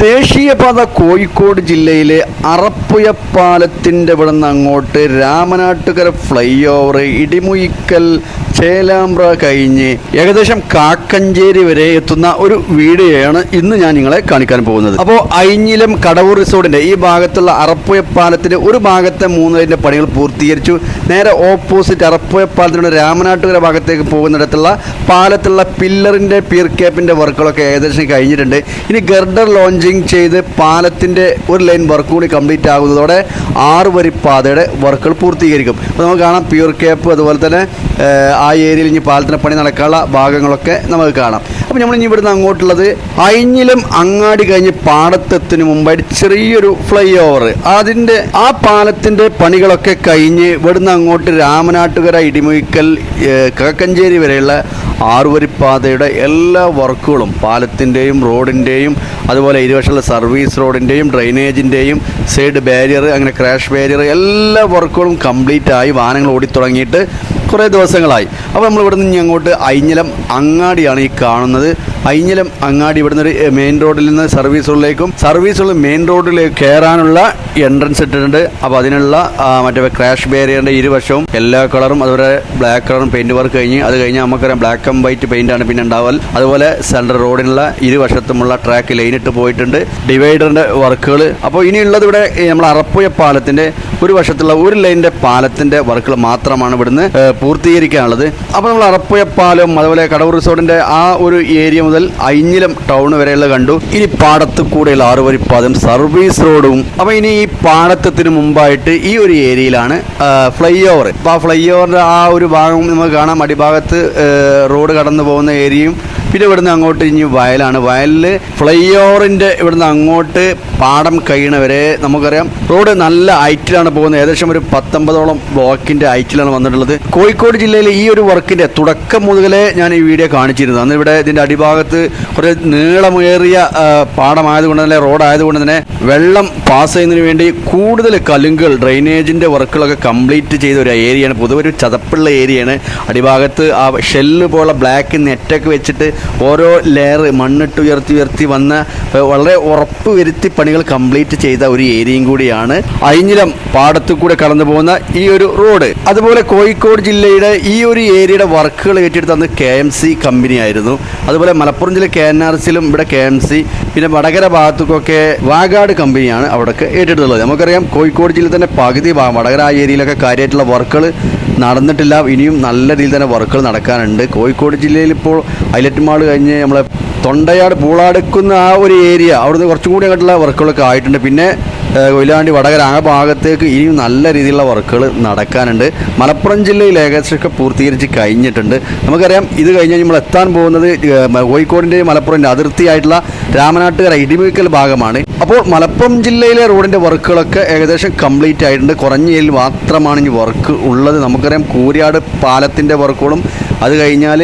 ദേശീയപാത കോഴിക്കോട് ജില്ലയിലെ അറപ്പുയ പാലത്തിന്റെ ഇവിടെ നിന്ന് അങ്ങോട്ട് രാമനാട്ടുകര ഫ്ലൈ ഓവർ ഇടിമുയിക്കൽ ചേലാമ്പ്ര കഴിഞ്ഞ് ഏകദേശം കാക്കഞ്ചേരി വരെ എത്തുന്ന ഒരു വീഡിയോയാണ് ഇന്ന് ഞാൻ നിങ്ങളെ കാണിക്കാൻ പോകുന്നത്. അപ്പോൾ അയിഞ്ഞിലം കടവൂർ റിസോർട്ടിന്റെ ഈ ഭാഗത്തുള്ള അറപ്പുയ പാലത്തിന്റെ ഒരു ഭാഗത്തെ മൂന്നുപേരിന്റെ പണികൾ പൂർത്തീകരിച്ചു. നേരെ ഓപ്പോസിറ്റ് അറപ്പുയ പാലത്തിലൂടെ രാമനാട്ടുകര ഭാഗത്തേക്ക് പോകുന്നിടത്തുള്ള പാലത്തുള്ള പില്ലറിന്റെ പിയർ ക്യാപ്പിന്റെ വർക്കുകളൊക്കെ ഏകദേശം കഴിഞ്ഞിട്ടുണ്ട്. ഇനി ഗർഡർ ലോഞ്ചിങ് ചെയ്ത് പാലത്തിന്റെ ഒരു ലൈൻ വർക്ക് കൂടി കംപ്ലീറ്റ് ആകുന്നതോടെ ആറ് വരി പാതയുടെ വർക്കുകൾ പൂർത്തീകരിക്കും. അപ്പോൾ നമുക്ക് കാണാം പ്യൂർ കേപ്പ് അതുപോലെ തന്നെ ആ ഏരിയയിൽ ഇനി പാലത്തിന് പണി നടക്കാനുള്ള ഭാഗങ്ങളൊക്കെ നമുക്ക് കാണാം. അപ്പോൾ നമ്മൾ ഇനി ഇവിടുന്ന് അങ്ങോട്ടുള്ളത് അയിഞ്ഞിലും അങ്ങാടി കഴിഞ്ഞ് പാടത്തെത്തിന് മുമ്പായിട്ട് ചെറിയൊരു ഫ്ലൈ ഓവർ അതിന്റെ ആ പാലത്തിന്റെ പണികളൊക്കെ കഴിഞ്ഞ് ഇവിടുന്ന് അങ്ങോട്ട് രാമനാട്ടുകര ഇടിമുയിക്കൽ കിഴക്കഞ്ചേരി വരെയുള്ള ആറുവരിപ്പാതയുടെ എല്ലാ വർക്കുകളും പാലത്തിന്റെയും റോഡിന്റെയും അതുപോലെ ഇരുവശമുള്ള സർവീസ് റോഡിന്റെയും ഡ്രെയിനേജിന്റെയും സൈഡ് ബാരിയർ അങ്ങനെ ക്രാഷ് ബാരിയർ എല്ലാ വർക്കുകളും കംപ്ലീറ്റ് ആയി വാഹനങ്ങൾ ഓടിത്തുടങ്ങിയിട്ട് കുറേ ദിവസങ്ങളായി. അപ്പോൾ നമ്മൾ ഇവിടെ നിന്ന് അങ്ങോട്ട് അയിഞ്ഞലം അങ്ങാടിയാണ് ഈ കാണുന്നത്. അയിഞ്ഞലം അങ്ങാടി ഇവിടുന്ന് ഒരു മെയിൻ റോഡിൽ നിന്ന് സർവീസുകളിലേക്കും സർവീസുകൾ മെയിൻ റോഡിലേക്ക് കയറാനുള്ള എൻട്രൻസ് ഇട്ടിട്ടുണ്ട്. അപ്പോൾ അതിനുള്ള മറ്റേ ക്രാഷ് ബാരിയറിന്റെ ഇരുവശവും എല്ലാ കളറും അതുപോലെ ബ്ലാക്ക് കളറും പെയിന്റ് വർക്ക് കഴിഞ്ഞ് അത് കഴിഞ്ഞ് നമുക്കറിയാം ബ്ലാക്ക് ആൻഡ് വൈറ്റ് പെയിന്റ് ആണ് പിന്നെ ഉണ്ടാവൽ. അതുപോലെ സെൻട്രൽ റോഡിനുള്ള ഇരുവശത്തുമുള്ള ട്രാക്ക് ലൈനിട്ട് പോയിട്ടുണ്ട്. ഡിവൈഡറിന്റെ വർക്കുകൾ അപ്പോൾ ഇനിയുള്ളത് ഇവിടെ നമ്മൾ അറപ്പുയ പാലത്തിന്റെ ഒരു വശത്തുള്ള ഒരു ലൈനിന്റെ പാലത്തിന്റെ വർക്കുകൾ മാത്രമാണ് ഇവിടുന്ന് പൂർത്തീകരിക്കാനുള്ളത്. അപ്പോൾ നമ്മൾ അറപ്പുയ പാലം അതുപോലെ കടവൂർ റിസോർട്ടിന്റെ ആ ഒരു ഏരിയ മുതൽ അയിഞ്ഞിലം ടൗൺ വരെയുള്ള കണ്ടു. ഇനി പാടത്ത് കൂടെയുള്ള ആറുവരി പാതം സർവീസ് റോഡും അപ്പോൾ ഇനി ഈ പാടത്തത്തിന് മുമ്പായിട്ട് ഈ ഒരു ഏരിയയിലാണ് ഫ്ലൈ ഓവർ അപ്പോൾ ആ ഫ്ലൈ ഓവറിന്റെ ആ ഒരു ഭാഗം നമുക്ക് കാണാം. അടിഭാഗത്ത് റോഡ് കടന്നു പോകുന്ന ഏരിയയും പിന്നെ ഇവിടുന്ന് അങ്ങോട്ട് ഇനി വയലാണ്. വയലിൽ ഫ്ലൈ ഓവറിന്റെ ഇവിടുന്ന് അങ്ങോട്ട് പാടം കഴിയണവരെ നമുക്കറിയാം. റോഡ് നല്ല ഹൈറ്റിലാണ് പോകുന്നത്. ഏകദേശം ഒരു പത്തൊമ്പതോളം ബ്ലോക്കിന്റെ ഹൈറ്റിലാണ് വന്നിട്ടുള്ളത്. കോഴിക്കോട് ജില്ലയിലെ ഈ ഒരു വർക്കിന്റെ തുടക്കം മുതലേ ഞാൻ ഈ വീഡിയോ കാണിച്ചിരുന്നു അന്ന് ഇവിടെ ഇതിന്റെ അടിഭാഗത്ത് കുറേ നീളമേറിയ പാടമായതുകൊണ്ട് തന്നെ റോഡായതുകൊണ്ട് തന്നെ വെള്ളം പാസ് ചെയ്യുന്നതിന് വേണ്ടി കൂടുതൽ കലുങ്കൾ ഡ്രെയിനേജിന്റെ വർക്കുകളൊക്കെ കംപ്ലീറ്റ് ചെയ്ത ഒരു ഏരിയയാണ്. പൊതുവെ ഒരു ചതപ്പുള്ള ഏരിയയാണ്. അടിഭാഗത്ത് ആ ഷെല്ല് പോലുള്ള ബ്ലാക്ക് നെറ്റൊക്കെ വെച്ചിട്ട് ഓരോ ലെയർ മണ്ണിട്ട് ഉയർത്തി ഉയർത്തി വന്ന് വളരെ ഉറപ്പ് വരുത്തി പണികൾ കംപ്ലീറ്റ് ചെയ്ത ഒരു ഏരിയയും കൂടിയാണ് അയിഞ്ഞിലം പാടത്തു കൂടെ കടന്നു പോകുന്ന ഈ ഒരു റോഡ് അതുപോലെ കോഴിക്കോട് ജില്ലയുടെ ഈ ഒരു ഏരിയയുടെ വർക്കുകൾ ഏറ്റെടുത്തന്ന് കെ എം സി കമ്പനി ആയിരുന്നു. അതുപോലെ മലപ്പുറം ജില്ല കെ എൻ ആർ സിയിലും ഇവിടെ കെ എം സി പിന്നെ വടകര ഭാഗത്തുക്കൊക്കെ വാഗാട് കമ്പനിയാണ് അവിടെയൊക്കെ ഏറ്റെടുത്തുള്ളത്. നമുക്കറിയാം കോഴിക്കോട് ജില്ലയിൽ തന്നെ പകുതി ഭാഗം വടകര ആ ഏരിയയിലൊക്കെ കാര്യമായിട്ടുള്ള വർക്കുകൾ നടന്നിട്ടില്ല. ഇനിയും നല്ല രീതിയിൽ തന്നെ വർക്കുകൾ നടക്കാനുണ്ട്. കോഴിക്കോട് ജില്ലയിൽ ഇപ്പോൾ ഹൈലൈറ്റ് മാൾ കഴിഞ്ഞ് നമ്മളെ തൊണ്ടയാട് പൂളാടുക്കുന്ന ആ ഒരു ഏരിയ അവിടുന്ന് കുറച്ചും കൂടി അങ്ങോട്ടുള്ള വർക്കുകളൊക്കെ ആയിട്ടുണ്ട്. പിന്നെ കൊയിലാണ്ടി വടകര ആ ഭാഗത്തേക്ക് ഇനിയും നല്ല രീതിയിലുള്ള വർക്കുകൾ നടക്കാനുണ്ട്. മലപ്പുറം ജില്ലയിൽ ഏകദേശമൊക്കെ പൂർത്തീകരിച്ച് കഴിഞ്ഞിട്ടുണ്ട്. നമുക്കറിയാം ഇത് കഴിഞ്ഞ് നമ്മൾ എത്താൻ പോകുന്നത് കോഴിക്കോടിന്റെയും മലപ്പുറത്തിന്റെ അതിർത്തിയായിട്ടുള്ള രാമനാട്ടുകര ഇടിമിക്കൽ ഭാഗമാണ്. അപ്പോൾ മലപ്പുറം ജില്ലയിലെ റോഡിന്റെ വർക്കുകളൊക്കെ ഏകദേശം കംപ്ലീറ്റ് ആയിട്ടുണ്ട്. കുറഞ്ഞ ഏരിയയിൽ മാത്രമാണ് ഇനി വർക്ക് ഉള്ളത്. നമുക്കറിയാം കൂരിയാട് പാലത്തിന്റെ വർക്കുകളും അത് കഴിഞ്ഞാൽ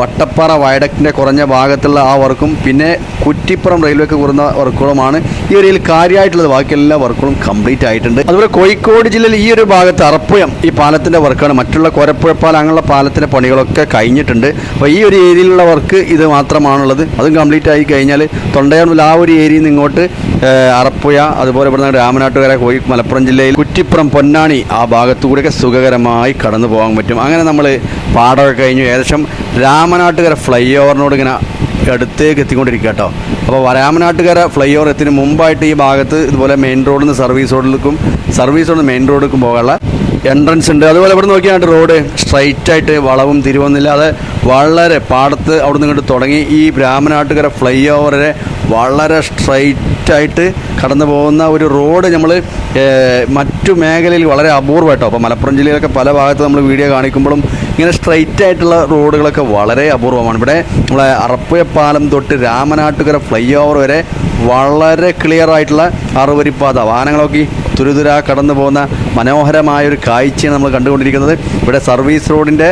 വട്ടപ്പാറ വയഡക്റ്റിന്റെ കുറഞ്ഞ ഭാഗത്തുള്ള ആ വർക്കും പിന്നെ കുറ്റിപ്പുറം റെയിൽവേക്ക് കുറുന്ന വർക്കുകളുമാണ്. ഈ ഏരിയയിൽ കാര്യമായിട്ടുള്ളത്. ബാക്കി എല്ലാ വർക്കുകളും കംപ്ലീറ്റ് ആയിട്ടുണ്ട്. അതുപോലെ കോഴിക്കോട് ജില്ലയിൽ ഈ ഒരു ഭാഗത്ത് അറപ്പുയം ഈ പാലത്തിന്റെ വർക്കാണ്. മറ്റുള്ള കോരപ്പുഴ പാലം അങ്ങനെയുള്ള പാലത്തിന്റെ പണികളൊക്കെ കഴിഞ്ഞിട്ടുണ്ട്. അപ്പോൾ ഈ ഒരു ഏരിയയിലുള്ള വർക്ക് ഇത് മാത്രമാണുള്ളത്. അതും കംപ്ലീറ്റ് ആയി കഴിഞ്ഞാൽ തൊണ്ടയാണുള്ള ആ ഒരു ഏരിയയിൽ നിന്ന് ഇങ്ങോട്ട് അറപ്പുഴ അതുപോലെ ഇവിടുന്ന് രാമനാട്ടുകര കോഴി മലപ്പുറം ജില്ലയിൽ കുറ്റിപ്പുറം പൊന്നാണി ആ ഭാഗത്തുകൂടെയൊക്കെ സുഖകരമായി കടന്നു പോകാൻ പറ്റും. അങ്ങനെ നമ്മൾ പാടമൊക്കെ കഴിഞ്ഞു. ഏകദേശം രാമനാട്ടുകര ഫ്ലൈ ഓവറിനോട് ഇങ്ങനെ അടുത്തേക്ക് എത്തിക്കൊണ്ടിരിക്കുക കേട്ടോ. അപ്പോൾ വരാമനാട്ടുകര ഫ്ലൈ ഓവർ എത്തിന് മുമ്പായിട്ട് ഈ ഭാഗത്ത് ഇതുപോലെ മെയിൻ റോഡിൽ നിന്ന് സർവീസ് റോഡിലേക്കും സർവീസ് റോഡിൽ മെയിൻ റോഡിലേക്കും പോകാനുള്ള എൻട്രൻസ് ഉണ്ട്. അതുപോലെ ഇവിടെ നോക്കിയാണ്ട് റോഡ് സ്ട്രൈറ്റ് ആയിട്ട് വളവും തിരിവൊന്നുമില്ലാതെ വളരെ പാടത്ത് അവിടെ നിന്ന് ഇങ്ങോട്ട് തുടങ്ങി. ഈ ബ്രാഹ്മണാട്ടുകര ഫ്ലൈ ഓവറെ വളരെ സ്ട്രൈറ്റായിട്ട് കടന്നു പോകുന്ന ഒരു റോഡ് നമ്മൾ മറ്റു മേഖലയിൽ വളരെ അപൂർവമായിട്ടോ അപ്പോൾ മലപ്പുറം ജില്ലയിലൊക്കെ പല ഭാഗത്ത് നമ്മൾ വീഡിയോ കാണിക്കുമ്പോഴും ഇങ്ങനെ സ്ട്രൈറ്റ് ആയിട്ടുള്ള റോഡുകളൊക്കെ വളരെ അപൂർവമാണ്. ഇവിടെ നമ്മളെ അറപ്പുയപ്പാലം തൊട്ട് രാമനാട്ടുകര ഫ്ലൈ ഓവർ വരെ വളരെ ക്ലിയർ ആയിട്ടുള്ള അറുവരിപ്പാത. വാഹനങ്ങളൊക്കെ തുരുതുരാ കടന്നു പോകുന്ന മനോഹരമായ ഒരു കാഴ്ചയാണ് നമ്മൾ കണ്ടുകൊണ്ടിരിക്കുന്നത്. ഇവിടെ സർവീസ് റോഡിന്റെ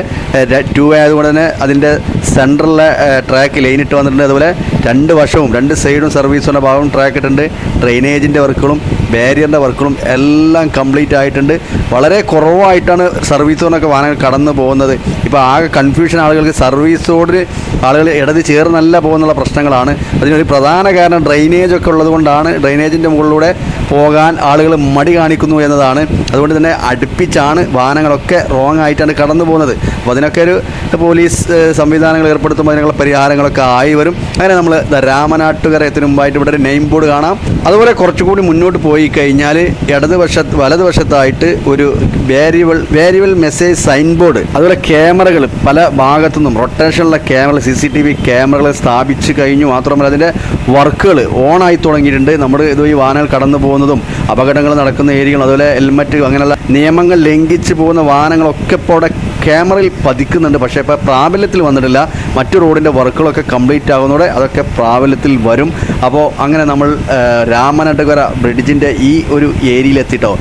ടു ആയതുകൊണ്ട് തന്നെ അതിന്റെ സെൻട്രലിലെ ട്രാക്ക് ലൈൻ ഇട്ട് വന്നിട്ടുണ്ട്. അതുപോലെ രണ്ട് വശവും രണ്ട് സൈഡും സർവീസിന്റെ ഭാഗവും ട്രാക്ക് ഇട്ടിട്ടുണ്ട്. ഡ്രെയിനേജിന്റെ വർക്കുകളും ബാരിയറിന്റെ വർക്കുകളും എല്ലാം കംപ്ലീറ്റ് ആയിട്ടുണ്ട്. വളരെ കുറവായിട്ടാണ് സർവീസ് വാഹനങ്ങൾ കടന്നു പോകുന്നത്. ഇപ്പോൾ ആകെ കൺഫ്യൂഷൻ ആളുകൾക്ക് സർവീസ് റോഡിൽ ആളുകൾ ഇടത് ചേർന്നല്ല പോകുന്നുള്ള പ്രശ്നങ്ങളാണ്. അതിനൊരു പ്രധാന കാരണം ഡ്രൈനേജ് ഒക്കെ ഉള്ളതുകൊണ്ടാണ് ഡ്രൈനേജിന്റെ മുകളിലൂടെ പോകാൻ ആളുകൾ മടി കാണിക്കുന്നു എന്നതാണ്. അതുകൊണ്ട് തന്നെ അടുപ്പിച്ചാണ് വാഹനങ്ങളൊക്കെ റോങ് ആയിട്ടാണ് കടന്നു പോകുന്നത്. അപ്പോൾ അതിനൊക്കെ ഒരു പോലീസ് സംവിധാനങ്ങൾ ഏർപ്പെടുത്തുമ്പോൾ അതിനുള്ള പരിഹാരങ്ങളൊക്കെ ആയി വരും. അങ്ങനെ നമ്മൾ രാമനാട്ടുകര എത്തിന് മുമ്പായിട്ട് ഇവിടെ ഒരു നെയിം ബോർഡ് കാണാം. അതുപോലെ കുറച്ചുകൂടി മുന്നോട്ട് പോയി കഴിഞ്ഞാൽ ഇടതുവശത്ത് വലതുവശത്തായിട്ട് ഒരു variable variable message sign board അതുപോലെ ക്യാമറകൾ പല ഭാഗത്തുനിന്നും റൊട്ടേഷനുള്ള camera C C T V ക്യാമറകൾ സ്ഥാപിച്ച് കഴിഞ്ഞു. മാത്രമല്ല അതിന്റെ വർക്കുകൾ ഓണായി തുടങ്ങിയിട്ടുണ്ട്. നമ്മുടെ ഈ വാഹനങ്ങൾ കടന്നു പോകുന്നതും അപകടങ്ങൾ നടക്കുന്ന ഏരിയകൾ അതുപോലെ ഹെൽമറ്റ് അങ്ങനെയുള്ള നിയമങ്ങൾ ലംഘിച്ച് പോകുന്ന വാഹനങ്ങളൊക്കെ ഇപ്പോൾ അവിടെ ക്യാമറയിൽ പതിക്കുന്നുണ്ട്. പക്ഷേ ഇപ്പോൾ പ്രാബല്യത്തിൽ വന്നിട്ടില്ല. മറ്റു റോഡിന്റെ വർക്കുകളൊക്കെ കംപ്ലീറ്റ് ആകുന്നതോടെ അതൊക്കെ പ്രാബല്യത്തിൽ വരും. അപ്പോൾ അങ്ങനെ നമ്മൾ രാമനടുകര ബ്രിഡ്ജിന്റെ ഈ ഒരു ഏരിയയിലെത്തിട്ടോ.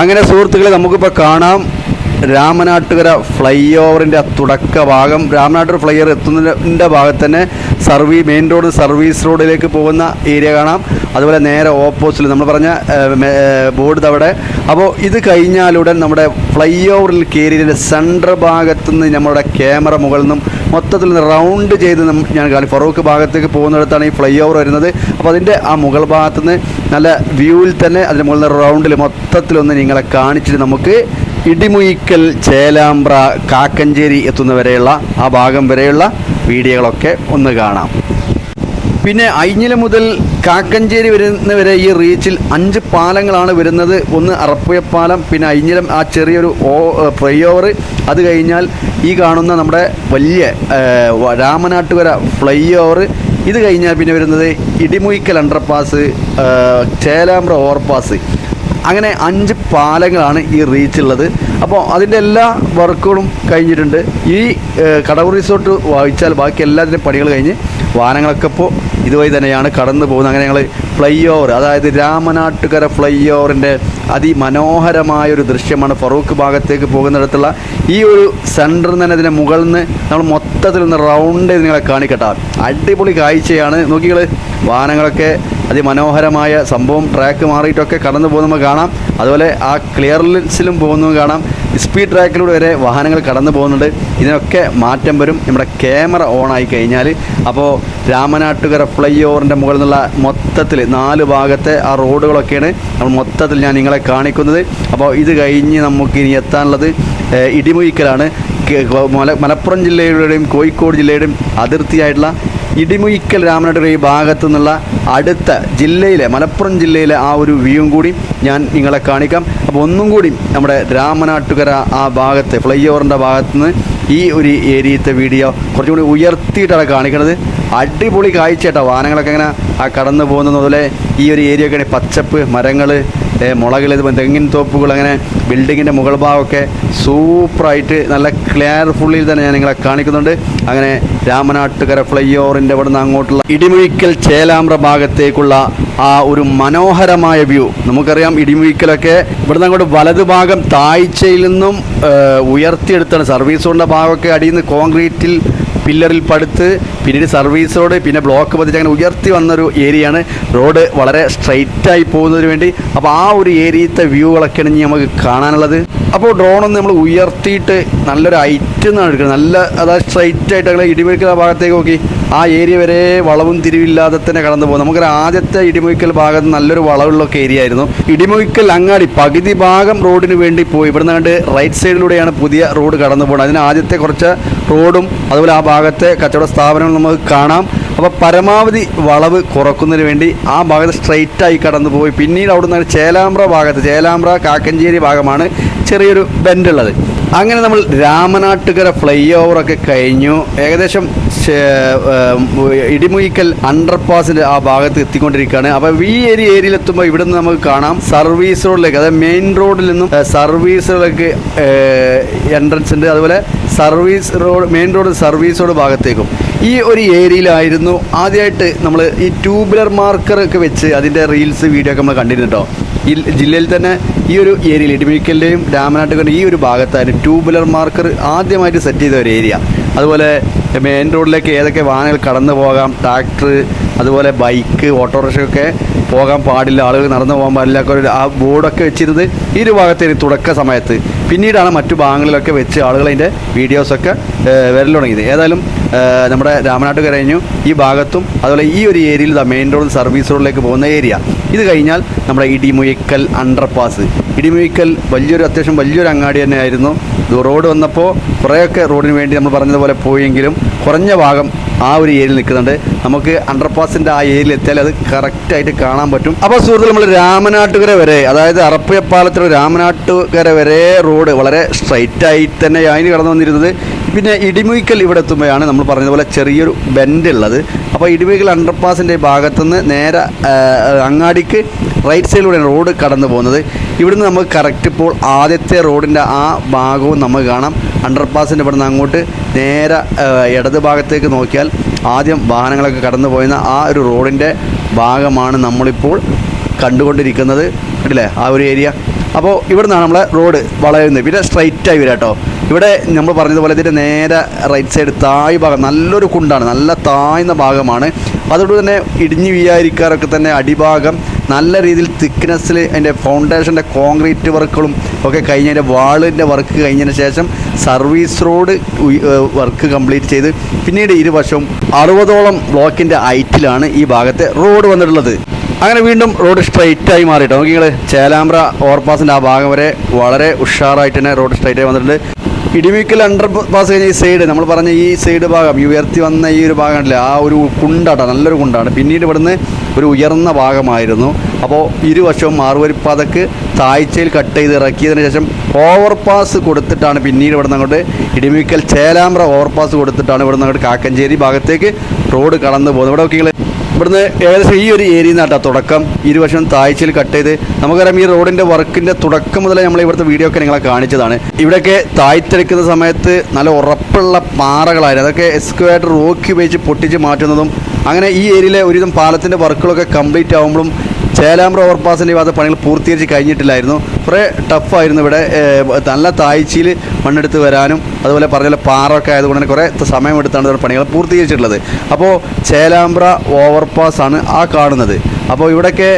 അങ്ങനെ സുഹൃത്തുക്കളെ നമുക്കിപ്പോൾ കാണാം. രാമനാട്ടുകര ഫ്ലൈ ഓവറിന്റെ തുടക്ക ഭാഗം രാമനാട്ടുകര ഫ്ലൈ ഓവർ എത്തുന്നതിന്റെ ഭാഗത്ത് തന്നെ സർവീ മെയിൻ റോഡ് സർവീസ് റോഡിലേക്ക് പോകുന്ന ഏരിയ കാണാം. അതുപോലെ നേരെ ഓപ്പോസിറ്റിൽ നമ്മൾ പറഞ്ഞ ബോർഡ് അവിടെ. അപ്പോൾ ഇത് കഴിഞ്ഞാലുടൻ നമ്മുടെ ഫ്ലൈ ഓവറിൽ കയറിയതിന്റെ സെൻട്രൽ ഭാഗത്തു നിന്ന് നമ്മുടെ ക്യാമറ മുകളിൽ നിന്നും മൊത്തത്തിൽ റൗണ്ട് ചെയ്ത് ഞാൻ കാണി. ഫറൂഖ് ഭാഗത്തേക്ക് പോകുന്നിടത്താണ് ഈ ഫ്ലൈ ഓവർ വരുന്നത്. അപ്പോൾ അതിന്റെ ആ മുകൾ ഭാഗത്തുനിന്ന് നല്ല വ്യൂവിൽ തന്നെ അതിന്റെ മുകളിൽ റൗണ്ടിൽ മൊത്തത്തിലൊന്ന് നിങ്ങളെ കാണിച്ചിട്ട് നമുക്ക് ഇടിമുയിക്കൽ ചേലാമ്പ്ര കാക്കഞ്ചേരി എത്തുന്നവരെയുള്ള ആ ഭാഗം വരെയുള്ള വീഡിയോകളൊക്കെ ഒന്ന് കാണാം. പിന്നെ അയിഞ്ഞില മുതൽ കാക്കഞ്ചേരി വരുന്നവരെ ഈ റീച്ചിൽ അഞ്ച് പാലങ്ങളാണ് വരുന്നത്. ഒന്ന് അറപ്പുയപ്പാലം പിന്നെ അയിഞ്ഞിലം ആ ചെറിയൊരു ഓ ഫ്ലൈ ഓവർ അത് കഴിഞ്ഞാൽ ഈ കാണുന്ന നമ്മുടെ വലിയ രാമനാട്ടുകര ഫ്ലൈ ഓവർ ഇത് കഴിഞ്ഞാൽ പിന്നെ വരുന്നത് ഇടിമുയിക്കൽ അണ്ടർപാസ് ചേലാമ്പ്ര ഓവർപാസ്. അങ്ങനെ അഞ്ച് പാലങ്ങളാണ് ഈ റീച്ചുള്ളത് അപ്പോൾ അതിന്റെ എല്ലാ വർക്കുകളും കഴിഞ്ഞിട്ടുണ്ട്. ഈ കടവ് റിസോർട്ട് വായിച്ചാൽ ബാക്കി എല്ലാത്തിന്റെ പണികൾ കഴിഞ്ഞ് വാഹനങ്ങളൊക്കെ ഇപ്പോൾ ഇതുവഴി തന്നെയാണ് കടന്നു പോകുന്നത്. അങ്ങനെ ഞങ്ങൾ ഫ്ലൈ ഓവർ അതായത് രാമനാട്ടുകര ഫ്ലൈ ഓവറിന്റെ അതിമനോഹരമായൊരു ദൃശ്യമാണ് ഫറൂഖ് ഭാഗത്തേക്ക് പോകുന്നിടത്തുള്ള ഈ ഒരു സെന്ററിൽ നിന്ന് ഇതിന്റെ മുകളിൽ നിന്ന് നമ്മൾ മൊത്തത്തിൽ നിന്ന് റൗണ്ട് നിങ്ങളെ കാണിക്കട്ടാ. അടിപൊളി കാഴ്ചയാണ്. നോക്കികൾ വാഹനങ്ങളൊക്കെ അതിമനോഹരമായ സംഭവം. ട്രാക്ക് മാറിയിട്ടൊക്കെ കടന്നു പോകുന്നത് കാണാം. അതുപോലെ ആ ക്ലിയർലെൻസിലും പോകുന്നതും കാണാം. സ്പീഡ് ട്രാക്കിലൂടെ വരെ വാഹനങ്ങൾ കടന്നു പോകുന്നുണ്ട്. ഇതിനൊക്കെ മാറ്റം വരും. നമ്മുടെ ക്യാമറ ഓൺ ആയി കഴിഞ്ഞാൽ. അപ്പോൾ രാമനാട്ടുകര ഫ്ലൈ ഓവറിന്റെ മുകളിൽ നിന്നുള്ള മൊത്തത്തിൽ നാല് ഭാഗത്തെ ആ റോഡുകളൊക്കെയാണ് നമ്മൾ മൊത്തത്തിൽ ഞാൻ നിങ്ങളെ കാണിക്കുന്നത്. അപ്പോൾ ഇത് കഴിഞ്ഞ് നമുക്ക് ഇനി എത്താനുള്ളത് ഇടിമുയിക്കലാണ്. മല മലപ്പുറം ജില്ലയുടെയും കോഴിക്കോട് ജില്ലയുടെയും അതിർത്തിയായിട്ടുള്ള ഇടിമുയിക്കൽ രാമനാട്ടുകര ഈ ഭാഗത്തു നിന്നുള്ള അടുത്ത ജില്ലയിലെ മലപ്പുറം ജില്ലയിലെ ആ ഒരു വ്യൂവും കൂടി ഞാൻ നിങ്ങളെ കാണിക്കാം. അപ്പോൾ ഒന്നും കൂടി നമ്മുടെ രാമനാട്ടുകര ആ ഭാഗത്തെ ഫ്ലൈ ഓവറിന്റെ ഭാഗത്ത് നിന്ന് ഈ ഒരു ഏരിയത്തെ വീഡിയോ കുറച്ചും കൂടി ഉയർത്തിയിട്ടാണ് കാണിക്കുന്നത്. അടിപൊളി കാഴ്ച കേട്ടോ വാഹനങ്ങളൊക്കെ ഇങ്ങനെ ആ കടന്നു പോകുന്നത് ഈ ഒരു ഏരിയ ഒക്കെ പച്ചപ്പ് മരങ്ങൾ മുളകൾ ഇത് തെങ്ങിൻ തോപ്പുകൾ അങ്ങനെ ബിൽഡിങ്ങിന്റെ മുകൾ ഭാഗമൊക്കെ സൂപ്പറായിട്ട് നല്ല ക്ലിയർഫുള്ളിൽ തന്നെ ഞാൻ നിങ്ങളെ കാണിക്കുന്നുണ്ട്. അങ്ങനെ രാമനാട്ടുകര ഫ്ലൈ ഓവറിന്റെ അവിടുന്ന് അങ്ങോട്ടുള്ള ഇടിമുഴിക്കൽ ചേലാമ്പ്ര ഭാഗത്തേക്കുള്ള ആ ഒരു മനോഹരമായ വ്യൂ നമുക്കറിയാം ഇടിമുഴിക്കലൊക്കെ ഇവിടുന്ന് അങ്ങോട്ട് വലതു ഭാഗം താഴ്ചയിൽ നിന്നും ഉയർത്തിയെടുത്താണ്. സർവീസ് കൊണ്ട ഭാഗമൊക്കെ അടിയിൽ നിന്ന് കോൺക്രീറ്റിൽ പില്ലറിൽ പടുത്ത് പിന്നീട് സർവീസ് റോഡ് പിന്നെ ബ്ലോക്ക് പതിച്ച് അങ്ങനെ ഉയർത്തി വന്നൊരു ഏരിയയാണ്. റോഡ് വളരെ സ്ട്രൈറ്റായി പോകുന്നതിന് വേണ്ടി. അപ്പോൾ ആ ഒരു ഏരിയത്തെ വ്യൂകളൊക്കെയാണ് ഇനി നമുക്ക് കാണാനുള്ളത്. അപ്പോൾ ഡ്രോൺ ഒന്ന് നമ്മൾ ഉയർത്തിയിട്ട് നല്ലൊരു ഹൈറ്റ് എന്നാണ് എടുക്കുന്നത് നല്ല അതായത് സ്ട്രൈറ്റ് ആയിട്ട് അങ്ങനെ ഇടിമുഴിക്കൽ ഭാഗത്തേക്ക് നോക്കി. ആ ഏരിയ വരെ വളവും തിരിവില്ലാതെ തന്നെ കടന്നു പോകും. നമുക്കൊരു ആദ്യത്തെ ഇടിമുഴിക്കൽ ഭാഗത്ത് നല്ലൊരു വളവുള്ളൊക്കെ ഏരിയ ആയിരുന്നു. ഇടിമുഴിക്കൽ അങ്ങാടി പകുതി ഭാഗം റോഡിന് വേണ്ടി പോയി. ഇവിടുന്ന് കണ്ട് റൈറ്റ് സൈഡിലൂടെയാണ് പുതിയ റോഡ് കടന്നു പോകുന്നത്. അതിന് ആദ്യത്തെ കുറച്ച് റോഡും അതുപോലെ ആ ഭാഗത്തെ കച്ചവട സ്ഥാപനങ്ങൾ നമുക്ക് കാണാം. അപ്പോൾ പരമാവധി വളവ് കുറക്കുന്നതിന് വേണ്ടി ആ ഭാഗത്ത് സ്ട്രെയിറ്റായി കടന്നു പോയി. പിന്നീട് അവിടുന്ന് ചേലാമ്പ്ര ഭാഗത്ത് ചേലാമ്പ്ര കാക്കഞ്ചേരി ഭാഗമാണ് ചെറിയൊരു ബെൻഡ് ഉള്ളത്. അങ്ങനെ നമ്മൾ രാമനാട്ടുകര ഫ്ലൈ ഓവറൊക്കെ കഴിഞ്ഞു. ഏകദേശം ഇടിമുയിക്കൽ അണ്ടർപാസിന്റെ ആ ഭാഗത്ത് എത്തിക്കൊണ്ടിരിക്കുകയാണ്. അപ്പോൾ ഈ ഏരിയ ഏരിയയിൽ എത്തുമ്പോൾ ഇവിടെ നിന്ന് നമുക്ക് കാണാം സർവീസ് റോഡിലേക്ക് അതായത് മെയിൻ റോഡിൽ നിന്നും സർവീസ് റോഡിലേക്ക് എൻട്രൻസ് ഉണ്ട്. അതുപോലെ service road main road service road ഭാഗത്തേക്കും. ഈ ഒരു ഏരിയയിലായിരുന്നു ആദ്യമായിട്ട് നമ്മൾ ഈ ട്യൂബ്ലർ മാർക്കർ ഒക്കെ വെച്ച് അതിന്റെ റീൽസ് വീഡിയോ ഒക്കെ നമ്മൾ കണ്ടിരുന്നു കേട്ടോ. ജില്ലയിൽ തന്നെ ഈ ഒരു ഏരിയയിൽ ഇടിമിക്കലിന്റെയും രാമനാട്ടുകാരുടെ ഈ ഒരു ഭാഗത്തായിരുന്നു ട്യൂബുലർ മാർക്കർ ആദ്യമായിട്ട് സെറ്റ് ചെയ്ത ഒരു ഏരിയ അതുപോലെ മെയിൻ റോഡിലേക്ക് ഏതൊക്കെ വാഹനങ്ങൾ കടന്നു പോകാം ട്രാക്ടർ അതുപോലെ ബൈക്ക് ഓട്ടോറിക്ഷയൊക്കെ പോകാൻ പാടില്ല ആളുകൾ നടന്നു പോകാൻ പാടില്ല ഒക്കെ ആ ബോർഡൊക്കെ വെച്ചിരുന്നത് ഈ ഒരു ഭാഗത്തേന് തുടക്ക സമയത്ത്. പിന്നീടാണ് മറ്റു ഭാഗങ്ങളിലൊക്കെ വെച്ച് ആളുകൾ അതിന്റെ വീഡിയോസൊക്കെ വരൽ തുടങ്ങിയത്. ഏതായാലും നമ്മുടെ രാമനാട്ട് കഴിഞ്ഞു. ഈ ഭാഗത്തും അതുപോലെ ഈ ഒരു ഏരിയയിൽ മെയിൻ റോഡ് സർവീസ് റോഡിലേക്ക് പോകുന്ന ഏരിയ ഇത് കഴിഞ്ഞാൽ നമ്മുടെ ഇടിമുയിക്കൽ അണ്ടർപാസ് ഇടിമുയിക്കൽ വലിയൊരു അത്യാവശ്യം വലിയൊരു അങ്ങാടി തന്നെയായിരുന്നു. റോഡ് വന്നപ്പോൾ കുറേയൊക്കെ റോഡിന് വേണ്ടി നമ്മൾ പറഞ്ഞതുപോലെ പോയെങ്കിലും കുറഞ്ഞ ഭാഗം ആ ഒരു ഏരിയയിൽ നിൽക്കുന്നുണ്ട്. നമുക്ക് അണ്ടർപാസിന്റെ ആ ഏരിയയിൽ എത്തിയാൽ അത് കറക്റ്റായിട്ട് കാണാൻ പറ്റും. അപ്പോൾ സുഹൃത്തുക്കൾ നമ്മൾ രാമനാട്ടുകര വരെ അതായത് അറപ്പയപ്പാലത്തിൽ രാമനാട്ടുകര വരെ റോഡ് വളരെ സ്ട്രൈറ്റ് ആയി തന്നെ അതിന് കടന്നു വന്നിരുന്നത്. പിന്നെ ഇടിമുയിക്കൽ ഇവിടെ എത്തുമ്പോഴാണ് നമ്മൾ പറഞ്ഞതുപോലെ ചെറിയൊരു ബെൻഡ് ഉള്ളത്. അപ്പോൾ ഇടിമുയിക്കൽ അണ്ടർപാസിന്റെ ഭാഗത്തുനിന്ന് നേരെ അങ്ങാടിക്ക് റൈറ്റ് സൈഡിലൂടെ റോഡ് കടന്നു പോകുന്നത്. ഇവിടുന്ന് നമുക്ക് കറക്റ്റ് ഇപ്പോൾ ആദ്യത്തെ റോഡിന്റെ ആ ഭാഗവും നമുക്ക് കാണാം. അണ്ടർപാസിന്റെ ഇവിടുന്ന് അങ്ങോട്ട് നേരെ ഇടതു ഭാഗത്തേക്ക് നോക്കിയാൽ ആദ്യം വാഹനങ്ങളൊക്കെ കടന്നു പോയിരുന്ന ആ ഒരു റോഡിന്റെ ഭാഗമാണ് നമ്മളിപ്പോൾ കണ്ടുകൊണ്ടിരിക്കുന്നത്. കണ്ടില്ലേ ആ ഒരു ഏരിയ. അപ്പോൾ ഇവിടെ നിന്നാണ് നമ്മളെ റോഡ് വളയുന്നത്. പിന്നെ സ്ട്രൈറ്റ് ആയി വരിക കേട്ടോ ഇവിടെ നമ്മൾ പറഞ്ഞതുപോലെ ഇതിന്റെ നേരെ റൈറ്റ് സൈഡ് തായ് ഭാഗം നല്ലൊരു കുണ്ടാണ്. നല്ല താഴ്ന്ന ഭാഗമാണ്. അതുകൊണ്ട് തന്നെ ഇടിഞ്ഞു വീഴാതിരിക്കാറൊക്കെ തന്നെ അടിഭാഗം നല്ല രീതിയിൽ തിക്നെസ്സിൽ അതിന്റെ ഫൗണ്ടേഷന്റെ കോൺക്രീറ്റ് വർക്കുകളും ഒക്കെ കഴിഞ്ഞ് അതിന്റെ വാളിന്റെ വർക്ക് കഴിഞ്ഞതിന് ശേഷം സർവീസ് റോഡ് വർക്ക് കംപ്ലീറ്റ് ചെയ്ത് പിന്നീട് ഇരുവശവും അറുപതോളം ബ്ലോക്കിന്റെ ഹൈറ്റിലാണ് ഈ ഭാഗത്തെ റോഡ് വന്നിട്ടുള്ളത്. അങ്ങനെ വീണ്ടും റോഡ് സ്ട്രൈറ്റ് ആയി മാറിയിട്ടോ. നോക്കി നിങ്ങൾ ചേലാമ്പ്ര ഓവർപാസിന്റെ ആ ഭാഗം വരെ വളരെ ഉഷാറായിട്ട് തന്നെ റോഡ് സ്ട്രൈറ്റ് ആയി വന്നിട്ടുണ്ട്. ഇടിമിക്കൽ അണ്ടർ പാസ് കഴിഞ്ഞ ഈ സൈഡ് നമ്മൾ പറഞ്ഞ ഈ സൈഡ് ഭാഗം ഈ ഉയർത്തി വന്ന ഈ ഒരു ഭാഗം അല്ലേ ആ ഒരു കുണ്ടാട്ടോ നല്ലൊരു കുണ്ടാണ്. പിന്നീട് ഇവിടുന്ന് ഒരു ഉയർന്ന ഭാഗമായിരുന്നു. അപ്പോൾ ഇരുവശവും മാറുവരിപ്പാതക്ക് താഴ്ചയിൽ കട്ട് ചെയ്ത് ഇറക്കിയതിന് ശേഷം ഓവർപാസ് കൊടുത്തിട്ടാണ് പിന്നീട് ഇവിടുന്ന് അങ്ങോട്ട് ഇടിമിക്കൽ ചേലാമ്പ്ര ഓവർപാസ് കൊടുത്തിട്ടാണ് ഇവിടുന്ന് അങ്ങോട്ട് കാക്കഞ്ചേരി ഭാഗത്തേക്ക് റോഡ് കടന്നു പോകുന്നത്. ഇവിടെ നോക്കിയാൽ ഇവിടുന്ന് ഏകദേശം ഈ ഒരു ഏരിയയിൽ നിന്നാട്ടോ തുടക്കം. ഇരുവശം താഴ്ചയിൽ കട്ട് ചെയ്ത് നമുക്കറിയാം ഈ റോഡിന്റെ വർക്കിന്റെ തുടക്കം മുതലേ നമ്മൾ ഇവിടുത്തെ വീഡിയോ ഒക്കെ നിങ്ങളെ കാണിച്ചതാണ്. ഇവിടെയൊക്കെ താഴ്ത്തെടുക്കുന്ന സമയത്ത് നല്ല ഉറപ്പുള്ള പാറകളായിരുന്നു. അതൊക്കെ എക്സ്ക്വേറ്റർ റോക്കി ഉപയോഗിച്ച് പൊട്ടിച്ച് മാറ്റുന്നതും അങ്ങനെ ഈ ഏരിയയിലെ ഒരുവിധം പാലത്തിന്റെ വർക്കുകളൊക്കെ കംപ്ലീറ്റ് ആകുമ്പോഴും ചേലാമ്പ്ര ഓവർപാസിന്റെ ഭാഗത്ത് പണികൾ പൂർത്തീകരിച്ച് കഴിഞ്ഞിട്ടില്ലായിരുന്നു. കുറേ ടഫായിരുന്നു ഇവിടെ. നല്ല താഴ്ചയിൽ മണ്ണെടുത്ത് വരാനും അതുപോലെ പറഞ്ഞ പാറൊക്കെ ആയതുകൊണ്ട് തന്നെ കുറേ സമയമെടുത്താണ് പണികൾ പൂർത്തീകരിച്ചിട്ടുള്ളത്. അപ്പോൾ ചേലാമ്പ്ര ഓവർപാസ് ആണ് ആ കാണുന്നത്. അപ്പോൾ ഇവിടെയൊക്കെ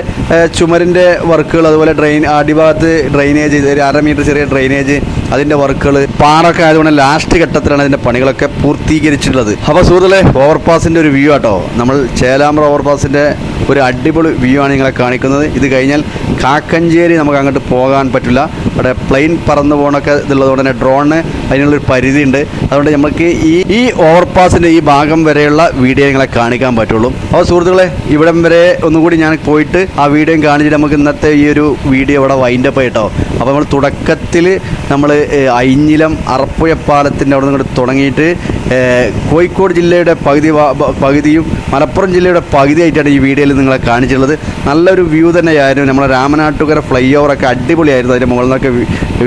ചുമരിന്റെ വർക്കുകൾ അതുപോലെ ഡ്രെയിൻ അടിഭാഗത്ത് ഡ്രെയിനേജ് ഒരു അര മീറ്റർ ചെറിയ ഡ്രെയിനേജ് അതിന്റെ വർക്കുകൾ. പാറൊക്കെ ആയതുകൊണ്ട് ലാസ്റ്റ് ഘട്ടത്തിലാണ് അതിന്റെ പണികളൊക്കെ പൂർത്തീകരിച്ചിട്ടുള്ളത്. അപ്പോൾ സുഹൃത്തുക്കളെ ഓവർപാസിന്റെ ഒരു വ്യൂ ആട്ടോ. നമ്മൾ ചേലാമ്പ്ര ഓവർപാസിന്റെ ഒരു അടിപൊളി വ്യൂ ആണ് നിങ്ങളെ കാണിക്കുന്നത്. ഇത് കഴിഞ്ഞാൽ കാക്കഞ്ചേരി നമുക്ക് അങ്ങോട്ട് പോകാൻ പറ്റില്ല. അവിടെ പ്ലെയിൻ പറന്നു പോകണൊക്കെ ഇതുള്ളതുകൊണ്ട് തന്നെ ഡ്രോണിന് അതിനുള്ളൊരു പരിധിയുണ്ട്. അതുകൊണ്ട് നമുക്ക് ഈ ഈ ഓവർപാസിന്റെ ഈ ഭാഗം വരെയുള്ള വീഡിയോ നിങ്ങളെ കാണിക്കാൻ പറ്റുള്ളൂ. അപ്പോൾ സുഹൃത്തുക്കളെ ഇവിടം വരെ ഒന്നുകൂടി ഞാൻ പോയിട്ട് ആ വീഡിയോ കാണിച്ചിട്ട് നമുക്ക് ഇന്നത്തെ ഈ ഒരു വീഡിയോ ഇവിടെ വൈൻഡപ്പ് ആയിട്ടോ. അപ്പോൾ നമ്മൾ തുടക്കത്തിൽ നമ്മൾ അയിഞ്ഞിലം അറപ്പുഴപ്പാലത്തിന്റെ അവിടെ നിന്ന് തുടങ്ങിയിട്ട് കോഴിക്കോട് ജില്ലയുടെ പകുതി പകുതിയും മലപ്പുറം ജില്ലയുടെ പകുതിയായിട്ടാണ് ഈ വീഡിയോയിൽ നിങ്ങളെ കാണിച്ചിട്ടുള്ളത്. നല്ലൊരു വ്യൂ തന്നെയായിരുന്നു. നമ്മുടെ രാമനാട്ടുകര ഫ്ലൈ ഓവറൊക്കെ അടിപൊളിയായിരുന്നു. അതിന്റെ മുകളിൽ നിന്നൊക്കെ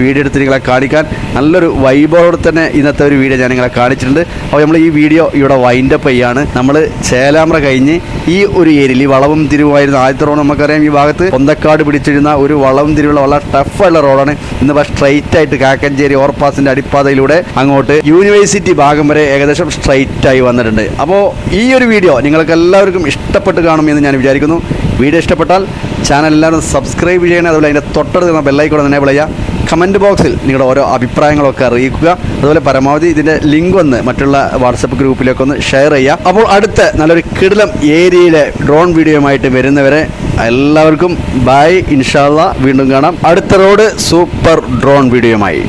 വീഡിയോ എടുത്ത് നിങ്ങളെ കാണിക്കാൻ നല്ലൊരു വൈബോടെ തന്നെ ഇന്നത്തെ ഒരു വീഡിയോ ഞാൻ നിങ്ങളെ കാണിച്ചിട്ടുണ്ട്. അപ്പോൾ നമ്മൾ ഈ വീഡിയോ ഇവിടെ വൈൻഡപ്പ് ചെയ്യാണ്. നമ്മൾ ചേലാമ്ര കഴിഞ്ഞ് ഈ ഒരു ഏരിയയിൽ വളവും വളവും തിരിവുമായിരുന്നു ആദ്യത്തെ റോഡ് നമുക്കറിയാം ഈ ഭാഗത്ത് പൊന്തക്കാട് പിടിച്ചിരുന്ന ഒരു വളവും തിരിവുള്ള വളരെ ടഫുള്ള റോഡാണ്. ഇന്നിപ്പോൾ സ്ട്രൈറ്റ് ആയിട്ട് കാക്കഞ്ചേരി ഓർപാസിന്റെ അടിപ്പാതയിലൂടെ അങ്ങോട്ട് യൂണിവേഴ്സിറ്റി ഭാഗം വരെ ഏകദേശം സ്ട്രൈറ്റ് ആയി വന്നിട്ടുണ്ട്. അപ്പോൾ ഈ ഒരു വീഡിയോ നിങ്ങൾക്ക് എല്ലാവർക്കും ഇഷ്ടപ്പെട്ട് കാണുമെന്ന് ഞാൻ വിചാരിക്കുന്നു. വീഡിയോ ഇഷ്ടപ്പെട്ടാൽ ചാനൽ എല്ലാവരും സബ്സ്ക്രൈബ് ചെയ്യണേ. അതുപോലെ അതിന്റെ തൊട്ടടുത്ത് ബെല്ലൈക്കോടെ തന്നെ വിളയുക കമന്റ് ബോക്സിൽ നിങ്ങളുടെ ഓരോ അഭിപ്രായങ്ങളൊക്കെ അറിയിക്കുക. അതുപോലെ പരമാവധി ഇതിന്റെ ലിങ്ക് ഒന്ന് മറ്റുള്ള വാട്സപ്പ് ഗ്രൂപ്പിലേക്ക് ഒന്ന് ഷെയർ ചെയ്യുക. അപ്പോൾ അടുത്ത നല്ലൊരു കിടിലം ഏരിയയിലെ ഡ്രോൺ വീഡിയോയുമായിട്ട് വരുന്നവരെ എല്ലാവർക്കും ബൈ. ഇൻഷാല്ല വീണ്ടും കാണാം. അടുത്ത റോഡ് സൂപ്പർ ഡ്രോൺ വീഡിയോയുമായി.